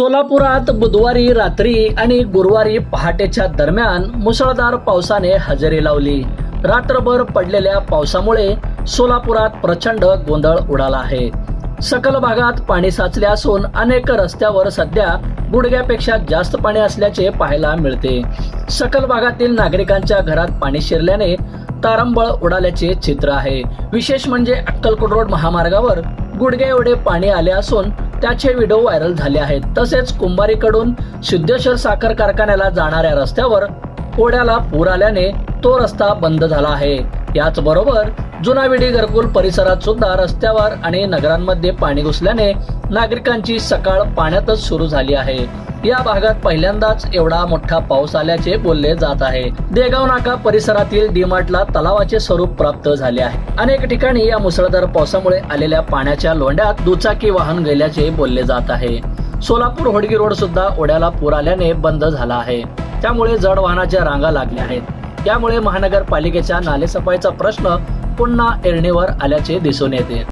सोलापुरात बुधवारी रात्री आणि गुरुवारी पहाटेच्या दरम्यान मुसळधार पावसाने हजेरी लावली. रात्रभर पडलेल्या पावसामुळे सोलापुरात प्रचंड गोंधळ उडाला आहे. सकल भागात पाणी साचले असून अनेक रस्त्यावर सध्या गुडघ्यापेक्षा जास्त पाणी असल्याचे पाहायला मिळते. सकल भागातील नागरिकांच्या घरात पाणी शिरल्याने तारंबळ उडाल्याचे चित्र आहे. विशेष म्हणजे अक्कलकोट रोड महामार्गावर गुडघ्या एवढे पाणी आले असून त्याचे व्हिडिओ व्हायरल झाले आहेत. तसेच कुंभारीकडून सिद्धेश्वर साखर कारखान्याला जाणाऱ्या रस्त्यावर ओढ्याला पूर आल्याने तो रस्ता बंद झाला आहे. याचबरोबर जुनाविडी घरकुल परिसरात सुद्धा रस्त्यावर आणि नगरांमध्ये पाणी घुसल्याने नागरिकांची सकाळ पाण्यातच सुरू झाली आहे. या भागात पहिल्यांदाच एवढा मोठा पाऊस आल्याचे बोलले जात आहे. देगाव नाका परिसरातील डीमार्टला तलावाचे स्वरूप प्राप्त झाले आहे. अनेक ठिकाणी या मुसळधार पावसामुळे आलेल्या पाण्याच्या लोंढ्यात दुचाकी वाहन गेल्याचे बोलले जात आहे. सोलापूर होडगी रोड सुद्धा ओढ्याला पूर आल्याने बंद झाला आहे. त्यामुळे जड वाहनाच्या रांगा लागल्या आहेत. त्यामुळे महानगरपालिकेच्या नालेसफाईचा प्रश्न पुन्हा एरणीवर आल्याचे दिसून येते.